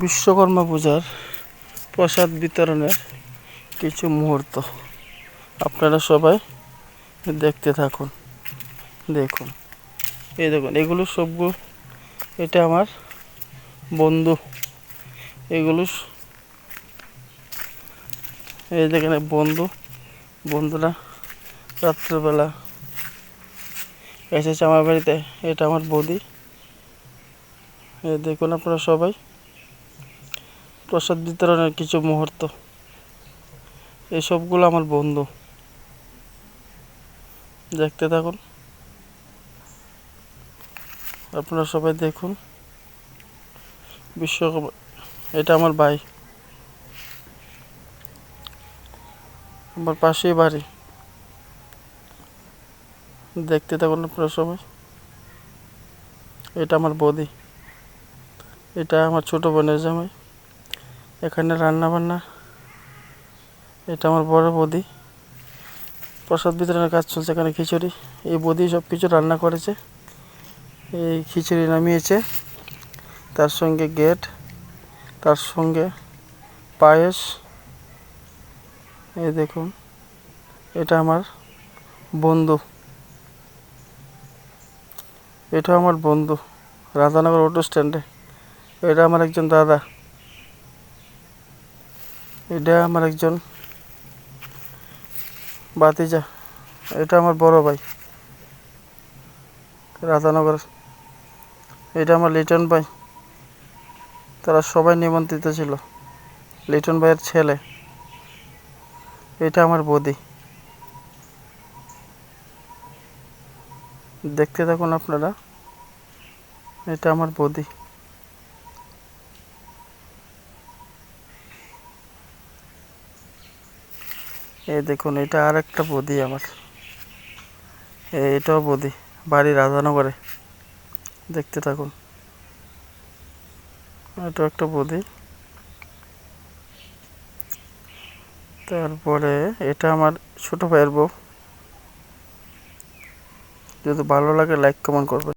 বিশ্বকর্মা পূজার প্রসাদ বিতরণের কিছু মুহূর্ত। আপনারা সবাই দেখতে থাকুন। দেখুন। এই দেখুন, এগুলো সবগুলো এটা আমার বন্ধু। এগুলো এই দেখেন বন্ধু, বন্ধুরা রাত্রেবেলা এসেছে আমার বাড়িতে। এটা আমার বৌদি। দেখুন আপনারা সবাই। প্রসাদ বিতরণের কিছু মুহূর্ত। এই সবগুলো আমার বন্ধু। দেখতে থাকুন। আপনারা সবাই দেখুন। বিশ্বকর্মা এটা আমার ভাই। আমার পাশেই বাড়ি। দেখতে থাকুন আপনারা সবাই। এটা আমার বদি। এটা আমার ছোট বোনের জামাই। এখানে রান্না বান্না এটা আমার বড় বৌদি। প্রসাদ বিতরণের কাজ চলছে এখানে খিচুড়ি। এই বৌদি সব কিছু রান্না করেছে। এই খিচুড়ি নামিয়েছে। তার সঙ্গে গেট, তার সঙ্গে পায়েস। এই দেখুন, এটা আমার বন্ধু। এটা আমার বন্ধু, রাধানগর অটো স্ট্যান্ডে এটা আমার একজন দাদা। এটা আমার একজন বাতিজা এটা আমার বড় ভাই, রাধানগর। এটা আমার লিটন ভাই। তারা সবাই নিমন্ত্রিত ছিল, লিটন ভাইয়ের ছেলে। এটা আমার বদি। দেখতে থাকুন আপনারা, এটা আমার বৌদি। এই দেখুন, এটা আর একটা বৌদি আমার। এটাও বৌদি, বাড়ি রাধানগরে। দেখতে থাকুন। এটাও একটা বৌদি। তারপরে এটা আমার ছোট ভাইয়ের বউ। যদি ভালো লাগে লাইক কমেন্ট করবেন।